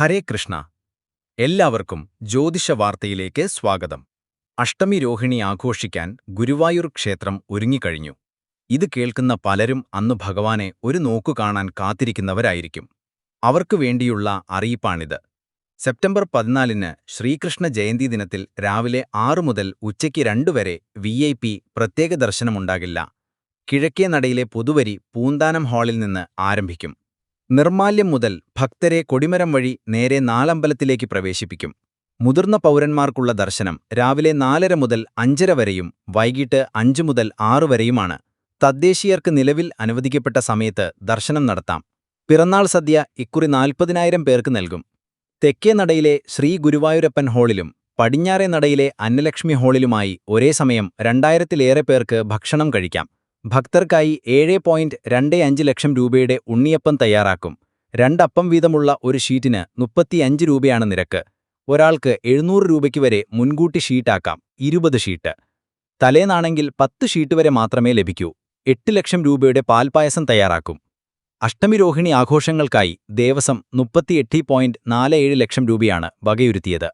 ഹരേ കൃഷ്ണ. എല്ലാവർക്കും ജ്യോതിഷ വാർത്തയിലേക്ക് സ്വാഗതം. അഷ്ടമി രോഹിണി ആഘോഷിക്കാൻ ഗുരുവായൂർ ക്ഷേത്രം ഒരുങ്ങിക്കഴിഞ്ഞു. ഇത് കേൾക്കുന്ന പലരും അന്ന് ഭഗവാനെ ഒരു നോക്കു കാണാൻ കാത്തിരിക്കുന്നവരായിരിക്കും. അവർക്കു വേണ്ടിയുള്ള അറിയിപ്പാണിത്. സെപ്റ്റംബർ പതിനാലിന് ശ്രീകൃഷ്ണ ജയന്തി ദിനത്തിൽ രാവിലെ ആറു മുതൽ ഉച്ചയ്ക്ക് രണ്ടു വരെ വി ഐ പി പ്രത്യേക ദർശനമുണ്ടാകില്ല. കിഴക്കേ നടയിലെ പുതുവരി പൂന്താനം ഹാളിൽ നിന്ന് ആരംഭിക്കും. നിർമാല്യം മുതൽ ഭക്തരെ കൊടിമരം വഴി നേരെ നാലമ്പലത്തിലേക്ക് പ്രവേശിപ്പിക്കും. മുതിർന്ന പൗരന്മാർക്കുള്ള ദർശനം രാവിലെ നാലര മുതൽ അഞ്ചര വരെയും വൈകിട്ട് അഞ്ചു മുതൽ ആറു വരെയുമാണ്. തദ്ദേശീയർക്ക് നിലവിൽ അനുവദിക്കപ്പെട്ട സമയത്ത് ദർശനം നടത്താം. പിറന്നാൾ സദ്യ ഇക്കുറി നാൽപ്പതിനായിരം പേർക്ക് നൽകും. തെക്കേ നടയിലെ ശ്രീ ഗുരുവായൂരപ്പൻ ഹാളിലും പടിഞ്ഞാറേ നടയിലെ അന്നലക്ഷ്മി ഹാളിലുമായി ഒരേ സമയം രണ്ടായിരത്തിലേറെ പേർക്ക് ഭക്ഷണം കഴിക്കാം. ഭക്തർക്കായി ഏഴ് പോയിന്റ് രണ്ട് അഞ്ച് ലക്ഷം രൂപയുടെ ഉണ്ണിയപ്പം തയ്യാറാക്കും. രണ്ടപ്പം വീതമുള്ള ഒരു ഷീറ്റിന് മുപ്പത്തിയഞ്ച് രൂപയാണ് നിരക്ക്. ഒരാൾക്ക് എഴുന്നൂറ് രൂപയ്ക്ക് വരെ മുൻകൂട്ടി ഷീറ്റാക്കാം. ഇരുപത് ഷീറ്റ്. തലേന്നാണെങ്കിൽ പത്ത് ഷീറ്റ് വരെ മാത്രമേ ലഭിക്കൂ. എട്ട് ലക്ഷം രൂപയുടെ പാൽപായസം തയ്യാറാക്കും. അഷ്ടമിരോഹിണി ആഘോഷങ്ങൾക്കായി ദേവസ്വം മുപ്പത്തിയെട്ട് പോയിന്റ് നാല് ഏഴ് ലക്ഷം രൂപയാണ് വകയിരുത്തിയത്.